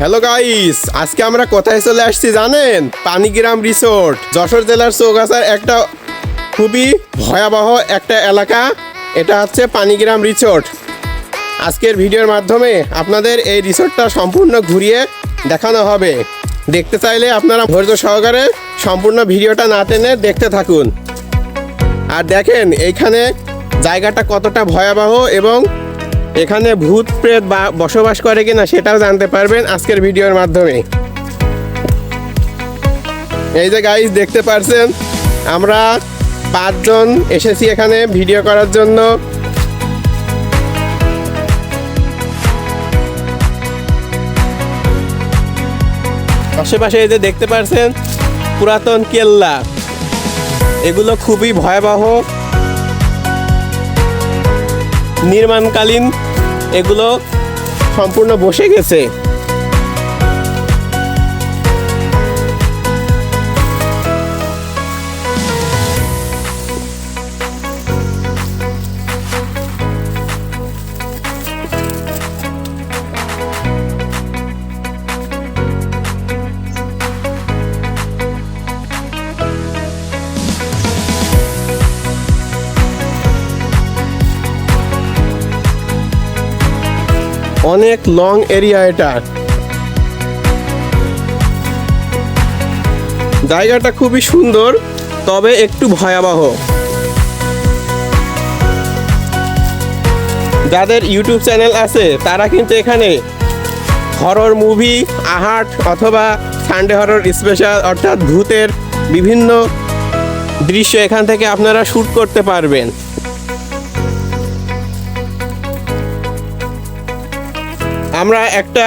Hello guys আজকে আমরা কোথায় চলে আসছি জানেন? পানিগ্রাম রিসোর্ট, যশোর জেলার চৌগাছার একটা খুবই ভয়াবহ একটা এলাকা। এটা হচ্ছে পানিগ্রাম রিসোর্ট। আজকের ভিডিওর মাধ্যমে আপনাদের এই রিসোর্টটা সম্পূর্ণ ঘুরিয়ে দেখানো হবে। দেখতে চাইলে আপনারা ধৈর্য সহকারে সম্পূর্ণ ভিডিওটা না টেনে দেখতে থাকুন। আর দেখেন, এইখানে জায়গাটা কতটা ভয়াবহ এবং এখানে ভূত প্রেত বা বসবাস করে কিনা সেটাও জানতে পারবেন আজকের ভিডিওর মাধ্যমে। এই যে গাইজ দেখতে পারছেন, আমরা পাঁচজন এসেছি এখানে ভিডিও করার জন্য। আশেপাশে এই যে দেখতে পারছেন, পুরাতন কেল্লা। এগুলো খুবই ভয়াবহ, নির্মাণকালীন এগুলো সম্পূর্ণ বসে গেছে। অনেক লং এরিয়া এটা। জায়গাটা খুবই সুন্দর, তবে একটু ভয়াবহ। যাদের ইউটিউব চ্যানেল আছে, তারা কিন্তু এখানে হরর মুভি আহাট অথবা সানডে হরর স্পেশাল অর্থাৎ ভূতের বিভিন্ন দৃশ্য এখান থেকে আপনারা শ্যুট করতে পারবেন। আমরা একটা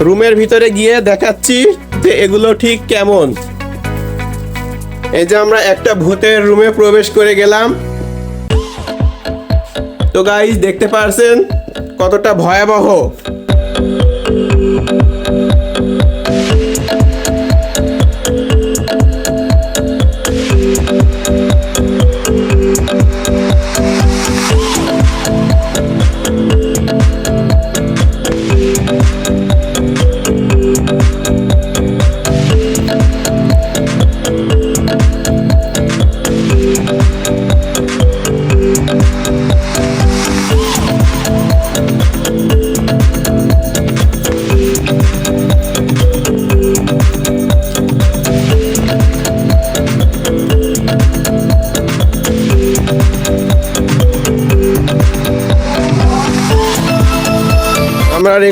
রুমের ভিতরে গিয়ে দেখাচ্ছি যে এগুলো ঠিক কেমন। এই যে আমরা একটা ভূতের রুমে প্রবেশ করে গেলাম। তো গাইজ দেখতে পারছেন কতটা ভয়াবহ।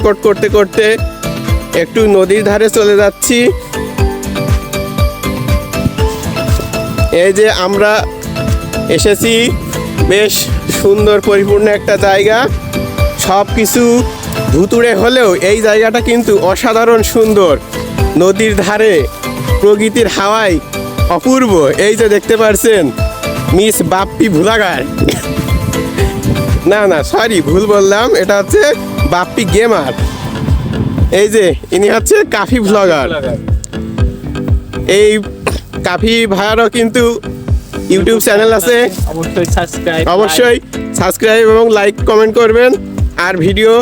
রেকর্ড করতে করতে একটু নদীর ধারে চলে যাচ্ছি। এই যে আমরা এসেছি, বেশ সুন্দর পরিপূর্ণ একটা জায়গা। সব কিছু ভুতুড়ে হলেও এই জায়গাটা কিন্তু অসাধারণ সুন্দর। নদীর ধারে, প্রকৃতির হাওয়ায় অপূর্ব। এই যে দেখতে পারছেন, মিস বাপ্পি ভুলাগার। না না সরি ভুল বললাম। এটা হচ্ছে বাপ্পি গেমার। এই যে ইনি হচ্ছে কাফি ভ্লগার এই কাফি ভাইয়ারও কিন্তু ইউটিউব চ্যানেল আছে। অবশ্যই সাবস্ক্রাইব অবশ্যই সাবস্ক্রাইব এবং লাইক কমেন্ট করবেন। আর ভিডিও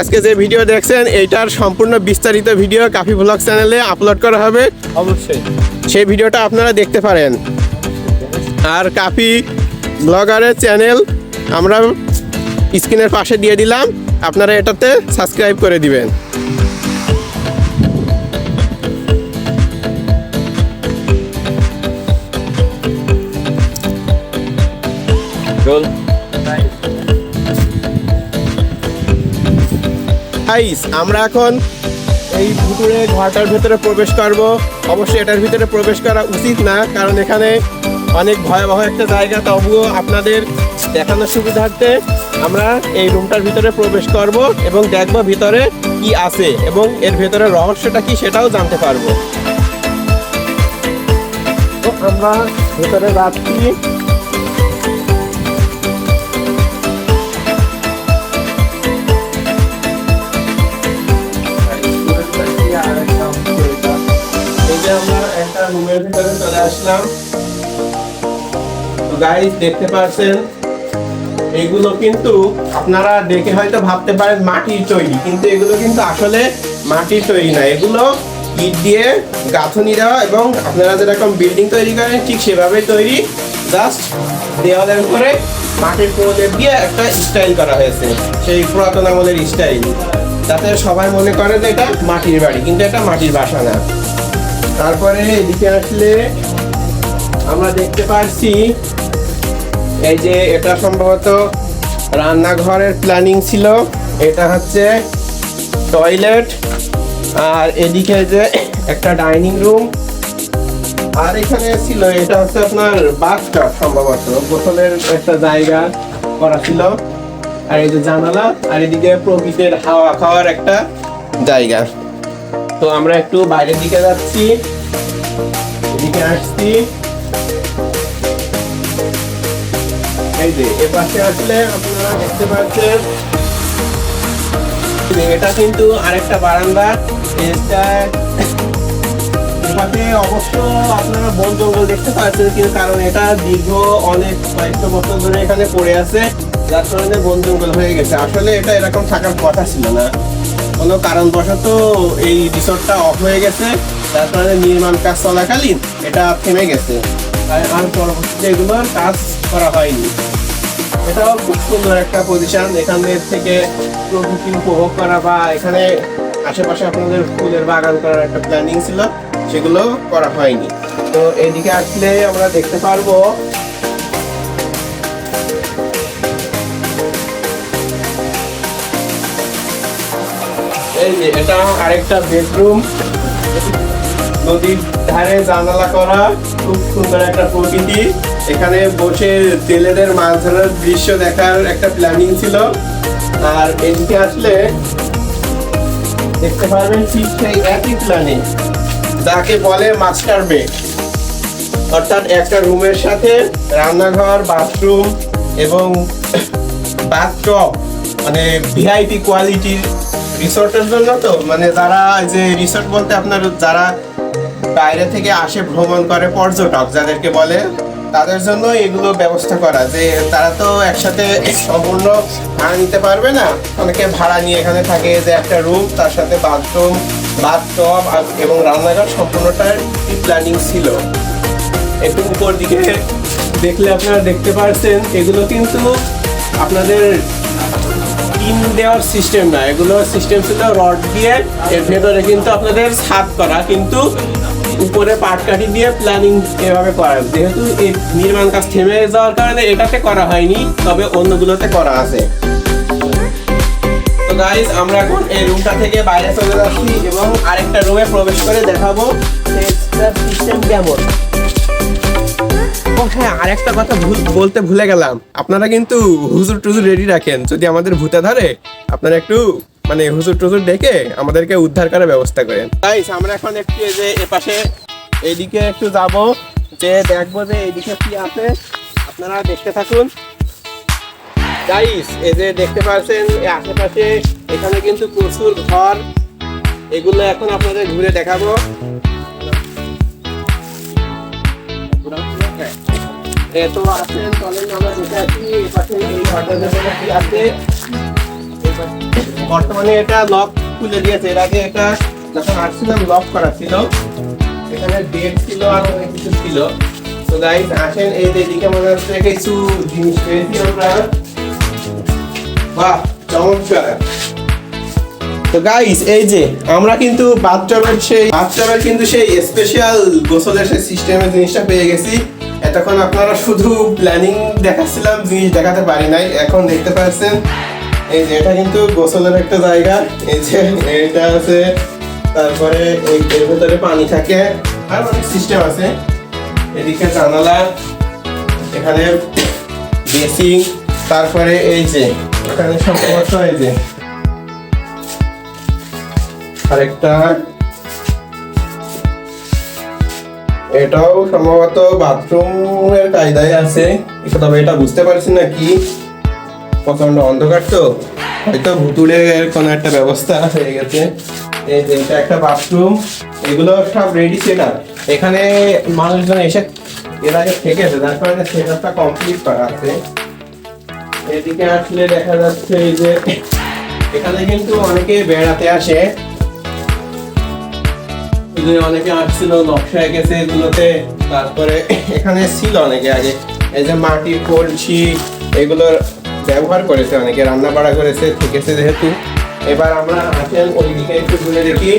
আজকে যে ভিডিও দেখছেন এইটার সম্পূর্ণ বিস্তারিত ভিডিও কাফি ভ্লগ চ্যানেলে আপলোড করা হবে। অবশ্যই। সেই ভিডিওটা আপনারা দেখতে পারেন। আর কাফি ব্লগারের চ্যানেল আমরা স্ক্রিনের পাশে দিয়ে দিলাম। আপনারা এটাতে সাবস্ক্রাইব করে দিবেন। আমরা এখন এই ভুতুরে ঘরটার ভেতরে প্রবেশ করব। অবশ্যই এটার ভিতরে প্রবেশ করা উচিত না কারণ এখানে অনেক ভয়াবহ একটা জায়গা, তবুও আপনাদের দেখানোর সুবিধার্থে আমরা এই রুমটার ভিতরে প্রবেশ করব এবং দেখব ভিতরে কি আছে এবং এর ভেতরে রহস্যটা কি সেটাও জানতে পারব। আমরা ভেতরে এই আমরা একটা রুমের ভিতরে চলে আসলাম। তো গাইস দেখতে পাচ্ছেন এগুলো কিন্তু আপনারা দেখে হয়তো ভাবতে পারেন মাটির তৈরি, কিন্তু এগুলো কিন্তু আসলে মাটির তৈরি না। এগুলো ইট দিয়ে গাঁথনি দেওয়া এবং আপনারা যেরকম বিল্ডিং তৈরি করেন, ঠিক সেভাবেই তৈরি। জাস্ট দেওয়ালের উপরে মাটির প্রলেপ দিয়ে একটা স্টাইল করা হয়েছে, সেই পুরাতন আমলের স্টাইল যাতে সবাই মনে করে যে এটা মাটির বাড়ি, কিন্তু এটা মাটির বাসা না। তারপরে এদিকে আসলে আমরা দেখতে পাচ্ছি এই যে এটা সম্ভবত রান্নাঘরের প্ল্যানিং ছিল। এটা হচ্ছে টয়লেট আর এদিকে যে একটা ডাইনিং রুম আর এখানে ছিল, এটা হচ্ছে আপনার বাথটাব সম্ভবত। গোসলের একটা জায়গা করা ছিল। আর এই যে জানালা, আর এদিকে প্রকৃতির হাওয়া খাওয়ার একটা জায়গা। তো আমরা একটু বাইরের দিকে যাচ্ছি। এদিকে আসছি। এই যে এ আসলে আপনারা দেখতে পাচ্ছেন। এটা কিন্তু আরেকটা বারান্দা। এপাশে অবশ্য আপনারা বন জঙ্গল দেখতে পাচ্ছেন কিন্তু কারণ এটা দীর্ঘ অনেক বছর ধরে এখানে পড়ে আছে। যার কারণে বন জঙ্গল হয়ে গেছে। আসলে এটা এরকম থাকার কথা ছিল না। কোনো কারণবশত এই রিসোর্টটা অফ হয়ে গেছে। যার কারণে নির্মাণ কাজ চলাকালীন এটা থেমে গেছে। আর পরবর্তীতে এগুলোর কাজ করা হয়নি। এটাও খুব সুন্দর একটা পজিশন এখানে থেকে প্রকৃতি উপভোগ করা বা এখানে আশেপাশে আপনাদের ফুলের বাগান করার একটা প্ল্যানিং ছিল, সেগুলো করা হয়নি। তো এদিকে আসলে আমরা দেখতে পারব, এই এটা আরেকটা বেডরুম নদীর ধারে জানালা করা, খুব সুন্দর একটা প্রকৃতি। এখানে বসে জেলেদের মাছ ধরার দৃশ্য দেখার একটা প্ল্যানিং ছিল। আর এদিকে আসলে দেখতে পারবেন ঠিক সেই একই প্ল্যানিং যাকে বলে মাস্টার বেড অর্থাৎ একটা রুমের সাথে রান্নাঘর বাথরুম এবং বাথটব মানে ভিআইপি কোয়ালিটির রিসোর্টের জন্য তো। মানে যারা যে রিসোর্ট বলতে আপনার যারা বাইরে থেকে আসে, ভ্রমণ করে পর্যটক, যাদেরকে বলে তাদের জন্য এগুলো ব্যবস্থা করা, যে তারা তো একসাথে সম্পূর্ণ ভাড়া নিতে পারবে না। অনেকে ভাড়া নিয়ে এখানে থাকে যে একটা রুম তার সাথে বাথরুম বাথটপ এবং রান্নাঘর সম্পূর্ণটার প্ল্যানিং ছিল। একটু উপর দিকে দেখলে আপনারা দেখতে পারছেন, এগুলো কিন্তু আপনাদের টিন দেওয়ার সিস্টেম না। এগুলো সিস্টেম ছিল রড দিয়ে, এর ভেতরে কিন্তু আপনাদের ছাদ করা, কিন্তু উপরে পাটকাঠি দিয়ে প্ল্যানিং এভাবে করা। যেহেতু এই নির্মাণ কাজ থেমে যাওয়ার কারণে এটাতে করা হয়নি, তবে অন্যগুলোতে করা আছে। গাইজ আমরা এখন এই রুমটা থেকে বাইরে চলে যাচ্ছি এবং আরেকটা রুমে প্রবেশ করে দেখাবো সিস্টেম কেমন। ও হ্যাঁ আরেকটা কথা ভুল- বলতে ভুলে গেলাম। আপনারা কিন্তু হুজুর টুজুর রেডি রাখেন। যদি আমাদের ভূতে ধরে, আপনারা একটু মানে হুজুর টুজুর ডেকে আমাদেরকে উদ্ধার করার ব্যবস্থা করেন। তাই আমরা এখন একটু যে এপাশে, এইদিকে একটু যাব। যে দেখব যে এইদিকে কি আছে। আপনারা দেখতে থাকুন। গাইস এই যে দেখতে পাচ্ছেন আশেপাশে এখানে কিন্তু প্রচুর ঘর। এগুলো এখন আপনাদের ঘুরে দেখাবো। তো চলেন আমরা আসি এই কি আছে? বর্তমানে এটা লক খুলে দিয়েছে। এর আগে এটা যখন আসছিলাম লক করা ছিল। এখানে ডেট ছিল আর অনেক কিছু ছিল। তো গাইস আসেন, এই মনে হচ্ছে কিছু জিনিস পেয়েছি আমরা। বাহ, চমৎকার। তো গাইস এই যে আমরা কিন্তু বাথটবের সেই বাথটবের কিন্তু সেই স্পেশাল গোসলের সেই সিস্টেমের জিনিসটা পেয়ে গেছি। এতক্ষণ আপনারা শুধু প্ল্যানিং দেখাচ্ছিলাম, জিনিস দেখাতে পারি নাই। এখন দেখতে পাচ্ছেন, এই যে এটা কিন্তু গোসলের একটা জায়গা। এই যে এটা আছে, তারপরে এর ভেতরে পানি থাকে। আর অনেক সিস্টেম আছে। এদিকে জানালা, এখানে বেসিং তারপরে এই যে, এখানে সম্ভবত এই যে। আরেকটা এটাও সম্ভবত বাথরুমের কায়দায় আছে। তবে এটা বুঝতে পারছি না কি। প্রচণ্ড অন্ধকার তো। হয়তো ভুতুড়ের কোনো একটা ব্যবস্থা হয়ে গেছে। এই যে, এটা একটা বাথরুম এগুলো সব রেডি সেট এখানে মানুষজন এসে এর আগে থেকেছে, যার কারণে সেট কমপ্লিট করা আছে। এদিকে আসলে দেখা যাচ্ছে এই যে, এখানে কিন্তু অনেকে বেড়াতে আসে। অনেকে আসছিল নকশা এঁকেছে এগুলোতে। তারপরে এখানে ছিল অনেকে আগে। এই যে মাটির কলসি এগুলোর ব্যবহার করেছে অনেকে রান্না বাড়া করেছে, থেকেছে যেহেতু। এবার আমরা আসেন ওই দিকে একটু ঘুরে দেখি।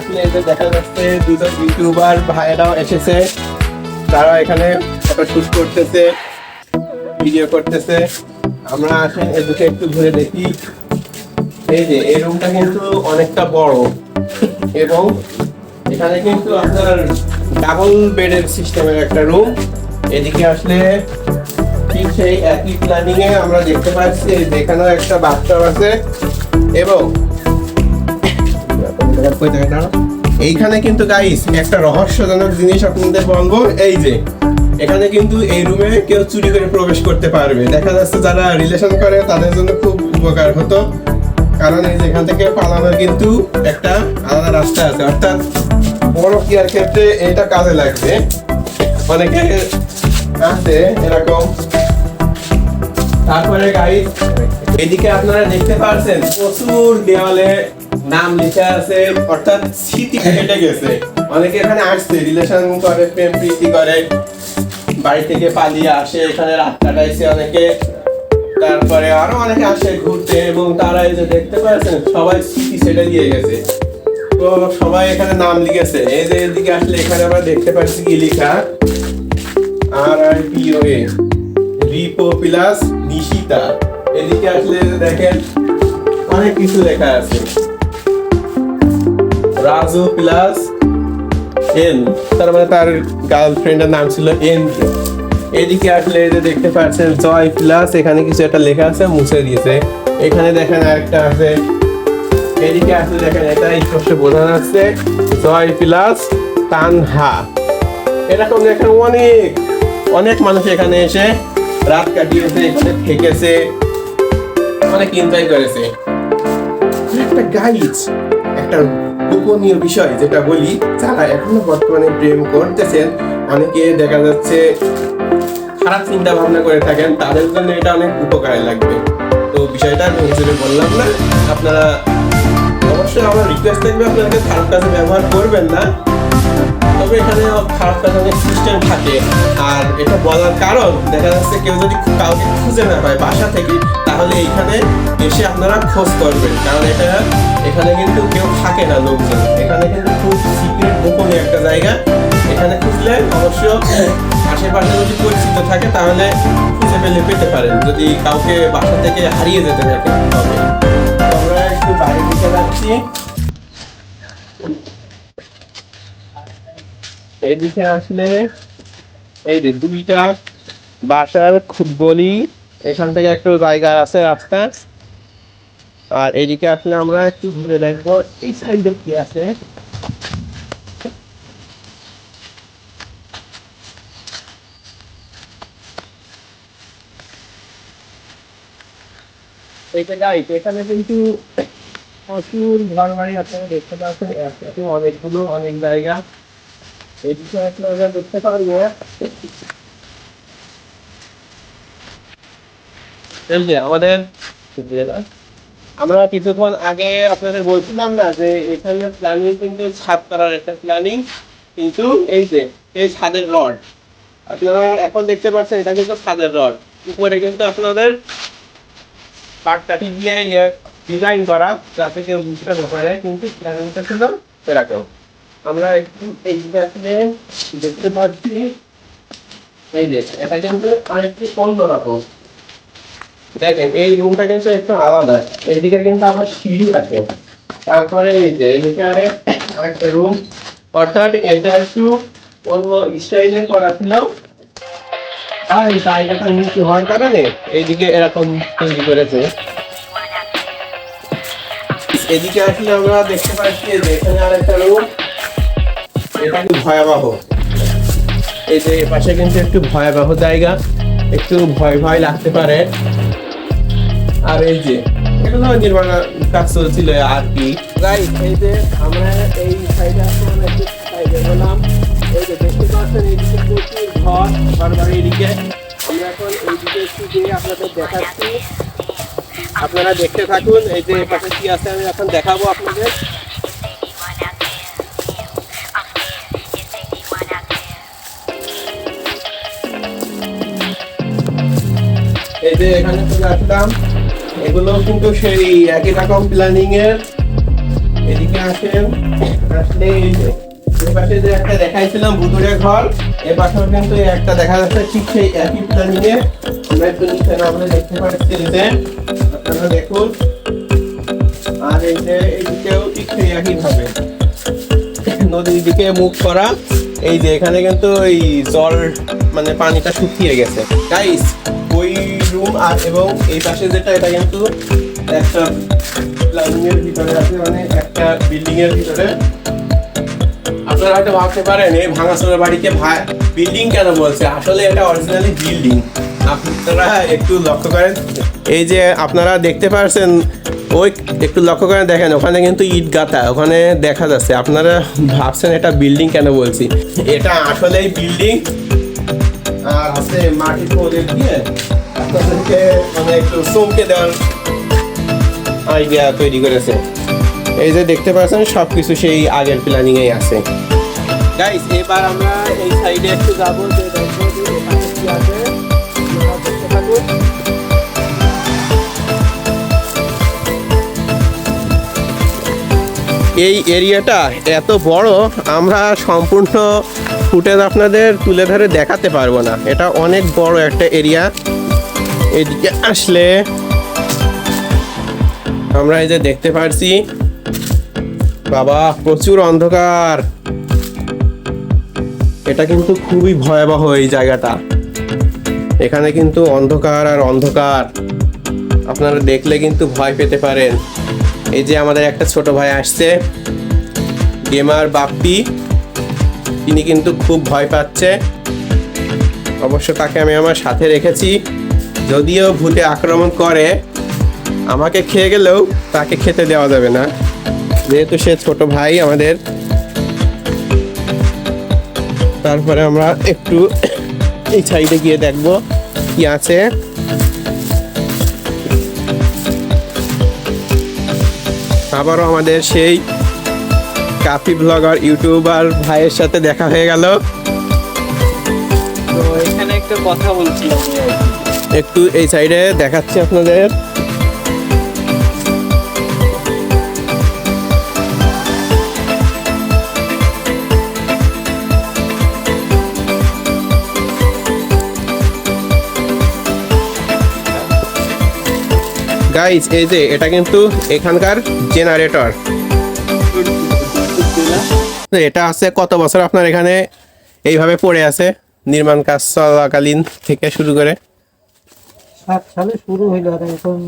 আসলে দেখা যাচ্ছে দুটো ইউটিউবার ভাইয়েরাও এসেছে। তারা এখানে ফটো শুট করতেছে, ভিডিও করতেছে। আমরা আসেন এদিকে একটু ঘুরে দেখি। এই যে, এই রুমটা কিন্তু অনেকটা বড়। এবং এখানে কিন্তু আপনার ডাবল বেডের সিস্টেমের একটা রুম এদিকে আসলে ঠিক সেই একই প্ল্যানিং এ আমরা দেখতে পাচ্ছি, এই যে এখানেও একটা বাথটাব আছে। এবং এইখানে কিন্তু গাইস একটা রহস্যজনক জিনিস আপনাদের বলব, এই যে এখানে কিন্তু এই রুমে কেউ চুরি করে প্রবেশ করতে পারবে। দেখা যাচ্ছে যারা রিলেশন করে, তাদের জন্য খুব উপকার হতো। কারণ এই যে এখান থেকে পালানোর কিন্তু একটা আলাদা রাস্তা আছে। অর্থাৎ বড় কেয়ার ক্ষেত্রে এটা কাজে লাগবে? অনেকে আছে এরকম। তারপরে গাইস এদিকে আপনারা দেখতে পাচ্ছেন প্রচুর দেওয়ালে নাম লেখা আছে। অর্থাৎ স্মৃতি কেটে গেছে। অনেকে এখানে আসছে রিলেশন করে, প্রেম প্রীতি করে। বাড়ি থেকে পালিয়ে আসে, এখানে রাত কাটাইছে অনেকে, তারপরে আরও অনেকে আসে ঘুরতে এবং তারা এই যে দেখতে পাচ্ছেন, সবাই স্মৃতি সেটা দিয়ে গেছে। তো সবাই এখানে নাম লিখেছে। এই যে এদিকে আসলে এখানে আমরা দেখতে পাচ্ছি কি লেখা? আর এ রিপো প্লাস নিশিতা এদিকে আসলে দেখেন, অনেক কিছু লেখা আছে। রাজু প্লাস এন, তার মানে তার গার্লফ্রেন্ডের নাম ছিল এন এদিকে আসলে যে দেখতে পাচ্ছেন, জয় প্লাস এখানে কিছু একটা লেখা আছে, মুছে দিয়েছে। এখানে দেখেন আরেকটা আছে। এদিকে আসলে দেখেন এটা স্পষ্ট বোঝা যাচ্ছে। জয় প্লাস তানহা। এরকম দেখেন অনেক অনেক মানুষ এখানে এসে রাত কাটিয়েছে এখানে থেকেছে, অনেক এনজয় করেছে। একটা গাইড একটা গোপনীয় বিষয় যেটা বলি, যারা এখনও বর্তমানে প্রেম করতেছেন, অনেকে দেখা যাচ্ছে খারাপ চিন্তা ভাবনা করে থাকেন, তাদের জন্য এটা অনেক উপকারে লাগবে। তো বিষয়টা আমি হিসেবে বললাম না, আপনারা অবশ্যই আমার রিকোয়েস্ট থাকবে আপনাদেরকে খারাপ কাজে ব্যবহার করবেন না। তবে এখানে খারাপ অনেক সিস্টেম থাকে। আর এটা বলার কারণ, দেখা যাচ্ছে কেউ যদি কাউকে খুঁজে না পায় বাসা থেকে, তাহলে এখানে এসে আপনারা খোঁজ করবেন। কারণ এটা, এখানে কিন্তু কেউ থাকে না লোকজন। এখানে কিন্তু খুব সিক্রেট গোপনীয় একটা জায়গা। এখানে খুঁজলে অবশ্য আশেপাশে যদি পরিচিত থাকে, তাহলে খুঁজে পেলে পেতে পারেন। যদি কাউকে বাসা থেকে হারিয়ে যেতে থাকে, তবে। আমরা একটু বাইরে দিকে যাচ্ছি। এদিকে আসলে, এই যে দুইটা বাসার খুব গলি এখান থেকে একটু জায়গা আছে রাস্তা। আর এদিকে আসলে আমরা একটু ঘুরে দেখব, এই সাইডে কি আছে? এইটা গাই এখানে কিন্তু প্রচুর ঘর বাড়ি আপনারা দেখতে পাচ্ছেন অনেকগুলো, অনেক জায়গা। আমরা আগে আপনাদের বলছিলাম না যে এখানে প্ল্যানিং কিন্তু ছাদ করার একটা প্ল্যানিং কিন্তু এই যে, এই ছাদের রড, আপনারা এখন দেখতে পাচ্ছেন এটা কিন্তু ছাদের রড। উপরে কিন্তু আপনাদের পাটকাঠি দিয়ে ডিজাইন করা যাতে কেউ বুঝতে না পারে কিন্তু প্ল্যানিংটা ছিল আমরা একটু এই আসলে দেখতে পাচ্ছি। এই যে, এটা কিন্তু আরেকটি অন্যরকম দেখেন, এই রুমটা কিন্তু একটু আলাদা। এইদিকে কিন্তু আমার সিঁড়ি আছে তারপরে এই যে এদিকে আরে আরেকটা রুম অর্থাৎ এটা একটু অন্য স্টাইলে করা ছিল। আর এই জায়গাটা হওয়ার কারণে এইদিকে এরকম করেছে। এদিকে আসলে আমরা দেখতে পাচ্ছি যে এখানে আরেকটা রুম এটা কিন্তু ভয়াবহ। এই যে পাশে কিন্তু একটু ভয়াবহ জায়গা, একটু ভয় ভয় লাগতে পারে। আর এই যে এগুলো নির্মাণ কাজ চলছিল আর কি। গাইস এই যে আমরা এই সাইডে গেলাম। এই যে দেখতে ঘর আমরা এখন এইদিকে একটু গিয়ে দেখাচ্ছি। আপনারা দেখতে থাকুন, এই যে পাশে কি আছে আমি এখন দেখাবো আপনাদের। এখানে চলে আসলাম, এগুলো কিন্তু সেই একই রকম প্ল্যানিং এর। এদিকে আসেন, আসলে এই যে একটা দেখাইছিলাম ঘর কিন্তু একটা দেখা যাচ্ছে ঠিক সেই একই প্ল্যানিং এ। আর এই যে সেই একই ভাবে। নদীর দিকে মুখ করা। এই যে এখানে কিন্তু এই জল মানে পানিটা শুকিয়ে গেছে। গাইস ওই রুম আর এবং এই পাশে যেটা, এটা কিন্তু একটা প্ল্যানিং এর ভিতরে আছে মানে একটা বিল্ডিং এর ভিতরে। আপনারা হয়তো ভাবতে পারেন, এই ভাঙাচোরা বাড়িতে বিল্ডিং কেন বলছে? আসলে এটা অরিজিনালি বিল্ডিং আপনারা একটু লক্ষ্য করেন, এই যে আপনারা দেখতে পারছেন, ওই একটু লক্ষ্য করে দেখেন, ওখানে কিন্তু ইট গাঁথা, ওখানে দেখা যাচ্ছে। আপনারা ভাবছেন এটা বিল্ডিং কেন বলছি? এটা আসলেই বিল্ডিং আর হচ্ছে মাটির দিয়ে আপনাদেরকে মানে একটু চমকে দেওয়ার আইডিয়া তৈরি করেছে। এই যে দেখতে পাচ্ছেন, সবকিছু সেই আগের প্ল্যানিং এই আছে। গাইস এবার আমরা এই সাইডে একটু যাব, যে এই এরিয়াটা এত বড়, আমরা সম্পূর্ণ ফুটেজ আপনাদের তুলে ধরে দেখাতে পারব না। এটা অনেক বড় একটা এরিয়া এদিকে আসলে আমরা এই যে দেখতে পারছি, বাবা, প্রচুর অন্ধকার। এটা কিন্তু খুবই ভয়াবহ এই জায়গাটা। এখানে কিন্তু অন্ধকার আর অন্ধকার। আপনারা দেখলে কিন্তু ভয় পেতে পারেন। এই যে আমাদের একটা ছোট ভাই আসছে, গেমার বাপ্পি। তিনি কিন্তু খুব ভয় পাচ্ছে। অবশ্য তাকে আমি আমার সাথে রেখেছি। যদিও ভূতে আক্রমণ করে, আমাকে খেয়ে গেলেও তাকে খেতে দেওয়া যাবে না। যেহেতু সে ছোট ভাই আমাদের। তারপরে আমরা একটু এই সাইডে গিয়ে দেখব কি আছে। আবারও আমাদের সেই কাফি ব্লগার, ইউটিউবার ভাইয়ের সাথে দেখা হয়ে গেল। তো এখানে একটা কথা বলছি একটু এই সাইডে দেখাচ্ছি আপনাদের। গাইজ এই যে, এটা কিন্তু এখানকার জেনারেটর এটা আছে কত বছর আপনার এখানে এইভাবে পড়ে আছে? নির্মাণ কাজ চলাকালীন থেকে শুরু করে। সাত সালে শুরু হইল আর এখন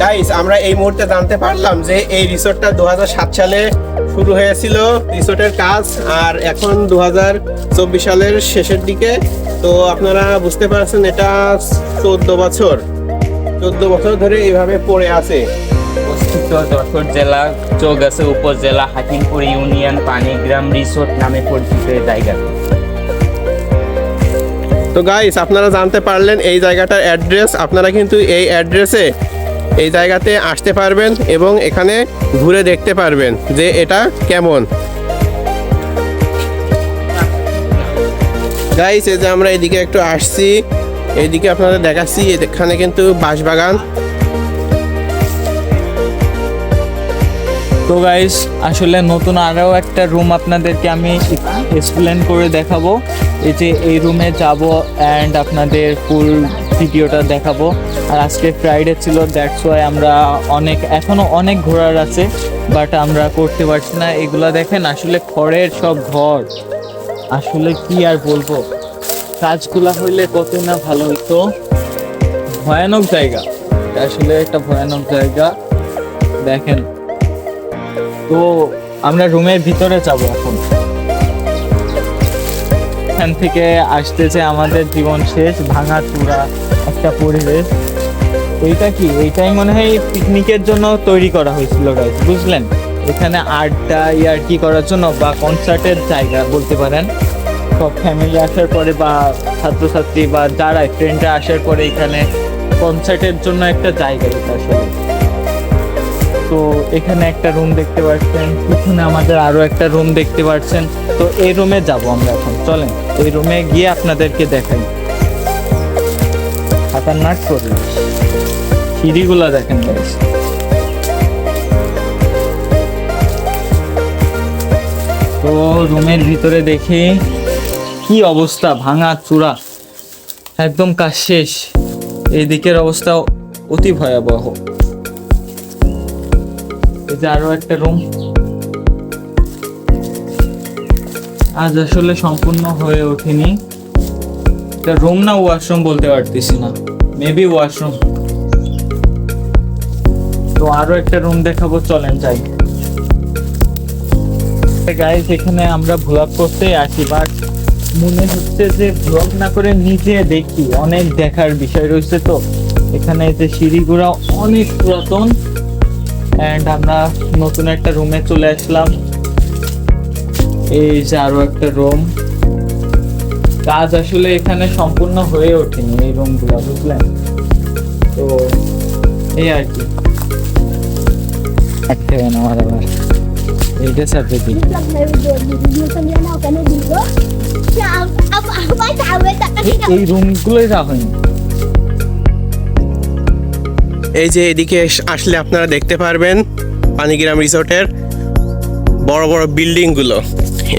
গাইস আমরা এই মুহূর্তে জানতে পারলাম যে এই রিসোর্টটা দু হাজার সাত সালে শুরু হয়েছিল রিসোর্টের কাজ আর এখন দু হাজার চব্বিশ সালের শেষের দিকে। তো আপনারা বুঝতে পারছেন এটা চোদ্দ বছর। চোদ্দ বছর ধরে এইভাবে পড়ে আছে। অবস্থিত যশোর জেলা চৌগাছা উপজেলা হাকিমপুর ইউনিয়ন পানিগ্রাম রিসোর্ট নামে পরিচিত জায়গা তো গাইস আপনারা জানতে পারলেন এই জায়গাটার অ্যাড্রেস আপনারা কিন্তু এই অ্যাড্রেসে এই জায়গাতে আসতে পারবেন এবং এখানে ঘুরে দেখতে পারবেন যে এটা কেমন। গাইস এই যে আমরা এদিকে একটু আসছি, এদিকে আপনাদের দেখাচ্ছি, এখানে কিন্তু বাঁশবাগান। তো গাইস আসলে নতুন আরও একটা রুম আপনাদেরকে আমি এক্সপ্লেন করে দেখাবো। এই যে এই রুমে যাব অ্যান্ড আপনাদের ফুল ভিডিওটা দেখাবো। আর আজকে ফ্রাইডে ছিল দ্যাটস ওয়াই আমরা অনেক এখনও অনেক ঘোরার আছে বাট আমরা করতে পারছি না। এগুলা দেখেন, আসলে খড়ের সব ঘর। আসলে কি আর বলব? কাজগুলা হইলে কত না ভালো হতো ভয়ানক জায়গা। আসলে একটা ভয়ানক জায়গা। দেখেন। তো আমরা রুমের ভিতরে যাব এখন। এখান থেকে আসতেছে আমাদের জীবন শেষ, ভাঙা চূড়া একটা পরিবেশ। এইটা কি? এইটাই মনে হয় পিকনিকের জন্য তৈরি করা হয়েছিল গাইজ বুঝলেন? এখানে আড্ডা ইয়ার কি করার জন্য বা কনসার্টের জায়গা বলতে পারেন। সব ফ্যামিলি আসার পরে বা ছাত্রছাত্রী বা যারা ফ্রেন্ডরা আসার পরে এখানে কনসার্টের জন্য একটা জায়গা এটা আসলে। তো এখানে একটা রুম দেখতে পাচ্ছেন, পিছনে আমাদের আরও একটা রুম দেখতে পাচ্ছেন। তো এই রুমে যাব আমরা এখন, চলেন। এই রুমে গিয়ে আপনাদেরকে দেখাই। খাতারনাক করে সিঁড়িগুলো দেখেন। তো রুমের ভিতরে দেখি, কি অবস্থা, ভাঙা চূড়া। একদম কাজ শেষ। এই দিকের অবস্থা অতি ভয়াবহ। এই যে আরও একটা রুম আজ আসলে সম্পূর্ণ হয়ে ওঠেনি। এটা রুম না ওয়াশরুম বলতে পারতেছি না। মেবি ওয়াশরুম তো আরও একটা রুম দেখাবো, চলেন যাই। গাইস এখানে আমরা ভ্লগ করতে আসি বাট মনে হচ্ছে যে ভ্লগ না করে নিজে দেখি। অনেক দেখার বিষয় রয়েছে তো। এখানে যে সিঁড়িগুড়া অনেক পুরাতন। অ্যান্ড আমরা নতুন একটা রুমে চলে আসলাম। এই যে আরও একটা রুম কাজ আসলে এখানে সম্পূর্ণ হয়ে ওঠেনি এই রুমগুলো বুঝলেন? তো এই আর কি। আমার আবার। এইটা সাথে দিই। Vlog na video, এই যে এদিকে আসলে আপনারা দেখতে পারবেন পানিগ্রাম রিসোর্টের বড় বড় বিল্ডিংগুলো।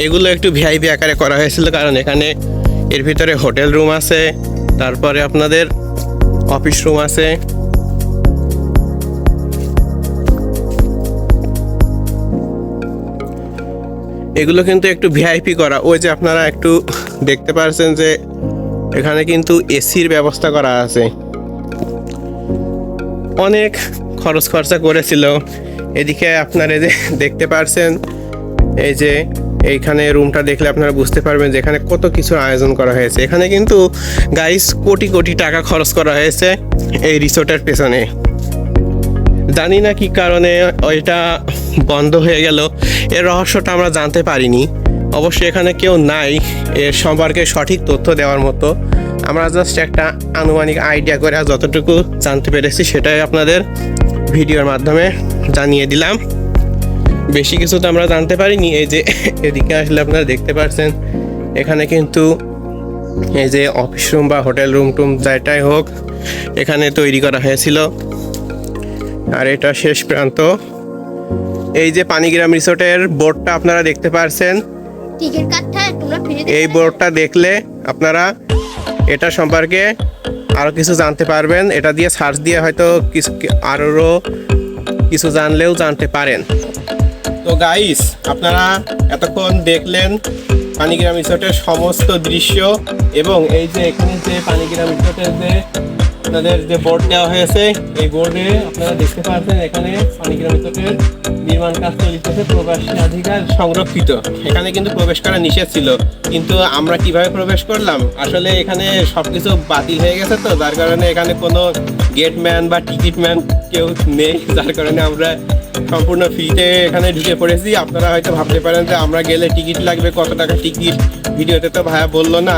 এগুলো একটু ভিআইপি আকারে করা হয়েছিল কারণ এখানে এর ভিতরে হোটেল রুম আছে, তারপরে আপনাদের অফিস রুম আছে। এগুলো কিন্তু একটু ভিআইপি করা। ওই যে আপনারা একটু দেখতে পারছেন যে এখানে কিন্তু এসির ব্যবস্থা করা আছে। অনেক খরচ খরচা করেছিল। এদিকে আপনারা এই যে দেখতে পারছেন, এই যে এইখানে রুমটা দেখলে আপনারা বুঝতে পারবেন যে এখানে কত কিছু আয়োজন করা হয়েছে। এখানে কিন্তু গাইস কোটি কোটি টাকা খরচ করা হয়েছে এই রিসোর্টের পেছনে। জানি না কি কারণে ওইটা বন্ধ হয়ে গেল। এর রহস্যটা আমরা জানতে পারিনি। অবশ্যই এখানে কেউ নাই। এর সম্পর্কে সঠিক তথ্য দেওয়ার মতো। আমরা জাস্ট একটা আনুমানিক আইডিয়া করে যতটুকু জানতে পেরেছি সেটাই আপনাদের ভিডিওর মাধ্যমে জানিয়ে দিলাম। বেশি কিছু তো আমরা জানতে পারিনি এই যে এদিকে আসলে আপনারা দেখতে পাচ্ছেন এখানে কিন্তু এই যে অফিস রুম বা হোটেল রুম টুম যেটাই হোক এখানে তৈরি করা হয়েছিল। আর এটা শেষ প্রান্ত। এই যে পানিগ্রাম রিসোর্টের বোর্ডটা আপনারা দেখতে পারছেন। এই বোর্ডটা দেখলে আপনারা এটা সম্পর্কে আরও কিছু জানতে পারবেন। এটা দিয়ে সার্চ দিয়ে হয়তো কিছু আরও কিছু জানলেও জানতে পারেন। তো গাইস আপনারা এতক্ষণ দেখলেন পানিগ্রাম রিসোর্টের সমস্ত দৃশ্য এবং এই যে এখানে যে পানিগ্রাম রিসোর্টের যে আপনাদের যে বোর্ড দেওয়া হয়েছে, এই বোর্ডে আপনারা দেখতে পাচ্ছেন এখানে পানিগ্রাম রিসোর্টের নির্মাণ কাজ চলতেছে প্রবাসী অধিকার সংরক্ষিত। এখানে কিন্তু প্রবেশ করা নিষেধ ছিল। কিন্তু আমরা কীভাবে প্রবেশ করলাম? আসলে এখানে সব কিছু বাতিল হয়ে গেছে তো, যার কারণে এখানে কোনো গেটম্যান বা টিকিট ম্যান কেউ নেই, যার কারণে আমরা সম্পূর্ণ ফ্রিতে এখানে ঢুকে পড়েছি। আপনারা হয়তো ভাবতে পারেন যে আমরা গেলে টিকিট লাগবে, কত টাকা টিকিট? ভিডিওতে তো ভাইয়া বলল না।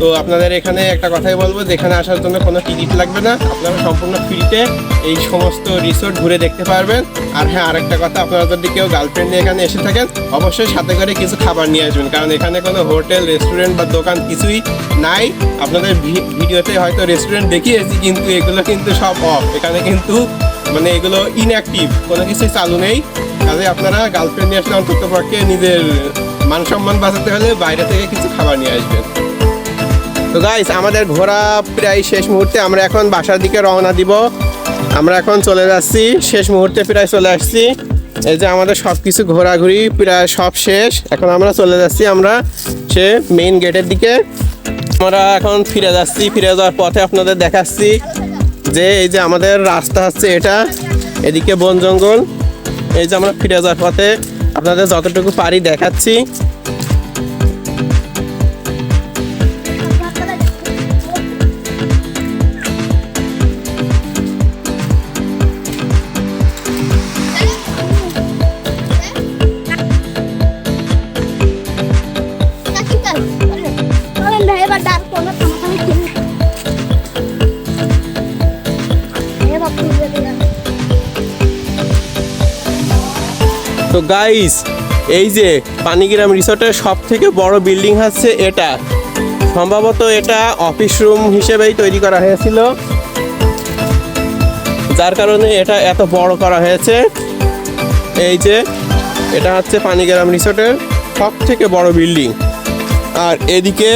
তো আপনাদের এখানে একটা কথাই বলব যেখানে আসার জন্য কোনো টিকিট লাগবে না। আপনারা সম্পূর্ণ ফ্রিতে এই সমস্ত রিসোর্ট ঘুরে দেখতে পারবেন। আর হ্যাঁ আরেকটা কথা, আপনারা যদি কেউ গার্লফ্রেন্ড নিয়ে এখানে এসে থাকেন, অবশ্যই সাথে করে কিছু খাবার নিয়ে আসবেন। কারণ এখানে কোনো হোটেল রেস্টুরেন্ট বা দোকান কিছুই নাই। আপনাদের ভিডিওতে হয়তো রেস্টুরেন্ট দেখিয়েছি, কিন্তু এগুলো কিন্তু সব অফ এখানে কিন্তু মানে এগুলো ইনঅ্যাক্টিভ কোনো কিছুই চালু নেই। কাজে আপনারা গার্লফ্রেন্ড নিয়ে আসলে অন্তত পক্ষে নিজের মান সম্মান বাঁচাতে হলে বাইরে থেকে কিছু খাবার নিয়ে আসবেন। তো গাইস আমাদের ঘোরা প্রায় শেষ মুহূর্তে আমরা এখন বাসার দিকে রওনা দিব। আমরা এখন চলে যাচ্ছি, শেষ মুহূর্তে প্রায় চলে আসছি। এই যে আমাদের সব কিছু ঘোরাঘুরি প্রায় সব শেষ। এখন আমরা চলে যাচ্ছি আমরা সে মেইন গেটের দিকে। আমরা এখন ফিরে যাচ্ছি, ফিরে যাওয়ার পথে আপনাদের দেখাচ্ছি। যে এই যে আমাদের রাস্তা হচ্ছে এটা, এদিকে বন জঙ্গল, এই যে আমরা ফিরে যাওয়ার পথে আপনাদের যতটুকু পারি দেখাচ্ছি। তো গাইস এই যে পানিগ্রাম রিসোর্টের সব থেকে বড় বিল্ডিং হচ্ছে এটা। সম্ভবত এটা অফিস রুম হিসেবেই তৈরি করা হয়েছিল। যার কারণে এটা এত বড় করা হয়েছে। এই যে, এটা হচ্ছে পানিগ্রাম রিসোর্টের সব থেকে বড় বিল্ডিং আর এদিকে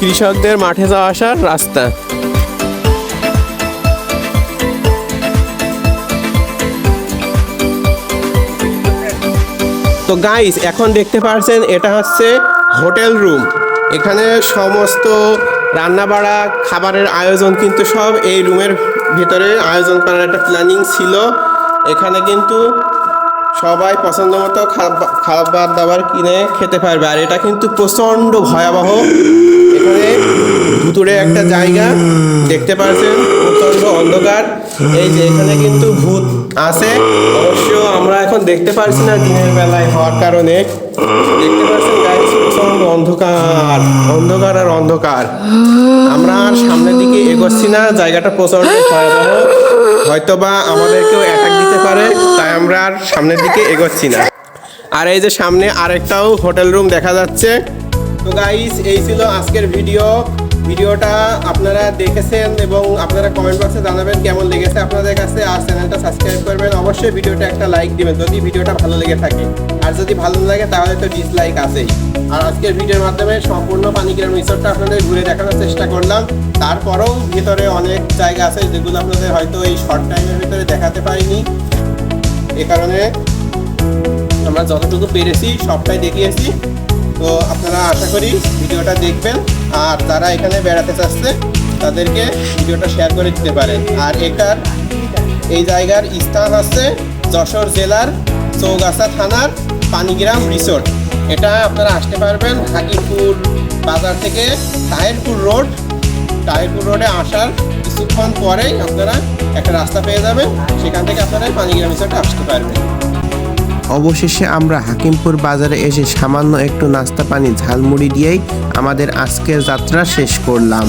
কৃষকদের মাঠে যাওয়া আসার রাস্তা। তো গাইস এখন দেখতে পাচ্ছেন এটা হচ্ছে হোটেল রুম। এখানে সমস্ত রান্নাবাড়া, খাবারের আয়োজন কিন্তু সব এই রুমের ভিতরে আয়োজন করার একটা প্ল্যানিং ছিল। এখানে কিন্তু সবাই পছন্দ মতো খাব- খাবার দাবার কিনে খেতে পারবে। আর এটা কিন্তু প্রচণ্ড ভয়াবহ। এখানে ভুতুরে একটা জায়গা, দেখতে পাচ্ছেন প্রচণ্ড অন্ধকার। এই যে এখানে কিন্তু ভূত আছে? অবশ্য আমরা এখন দেখতে পারছি না দিনের বেলায় হওয়ার কারণে। দেখতে পাচ্ছেন গাইস প্রচণ্ড অন্ধকার অন্ধকার আর অন্ধকার। আমরা আর সামনের দিকে এগোচ্ছি না, জায়গাটা প্রচণ্ড ভয়াবহ। হয়তোবা আমাদেরকেও অ্যাটাক দিতে পারে, তাই আমরা আর সামনের দিকে এগোচ্ছি না। আর এই যে সামনে আরেকটাও হোটেল রুম দেখা যাচ্ছে। তো গাইস এই ছিল আজকের ভিডিও ভিডিওটা আপনারা দেখেছেন এবং আপনারা কমেন্ট বক্সে জানাবেন কেমন লেগেছে আপনাদের কাছে। আর চ্যানেলটা সাবস্ক্রাইব করবেন। অবশ্যই ভিডিওটা একটা লাইক দিবেন, যদি ভিডিওটা ভালো লেগে থাকে। আর যদি ভালো না লাগে, তাহলে তো ডিসলাইক আছেই। আর আজকের ভিডিওর মাধ্যমে সম্পূর্ণ পানিগ্রাম রিসোর্টটা আপনাদের ঘুরে দেখানোর চেষ্টা করলাম। তারপরেও ভিতরে অনেক জায়গা আছে, যেগুলো আপনাদের হয়তো এই শর্ট টাইমের ভিতরে দেখাতে পারিনি। এ কারণে আমরা যতটুকু পেরেছি, সবটাই দেখিয়েছি। তো আপনারা আশা করি ভিডিওটা দেখবেন। আর যারা এখানে বেড়াতে চাচ্ছে, তাদেরকে ভিডিওটা শেয়ার করে দিতে পারেন আর এটার এই জায়গার স্থান হচ্ছে যশোর জেলার চৌগাছা থানার পানিগ্রাম রিসোর্ট এটা আপনারা আসতে পারবেন হাকিমপুর বাজার থেকে তাহিরপুর রোড। তাহিরপুর রোডে আসার কিছুক্ষণ পরেই আপনারা একটা রাস্তা পেয়ে যাবেন। সেখান থেকে আপনারা পানিগ্রাম রিসোর্টে আসতে পারবেন। অবশেষে আমরা হাকিমপুর বাজারে এসে সামান্য একটু নাস্তা পানি, ঝালমুড়ি দিয়েই আমাদের আজকের যাত্রা শেষ করলাম।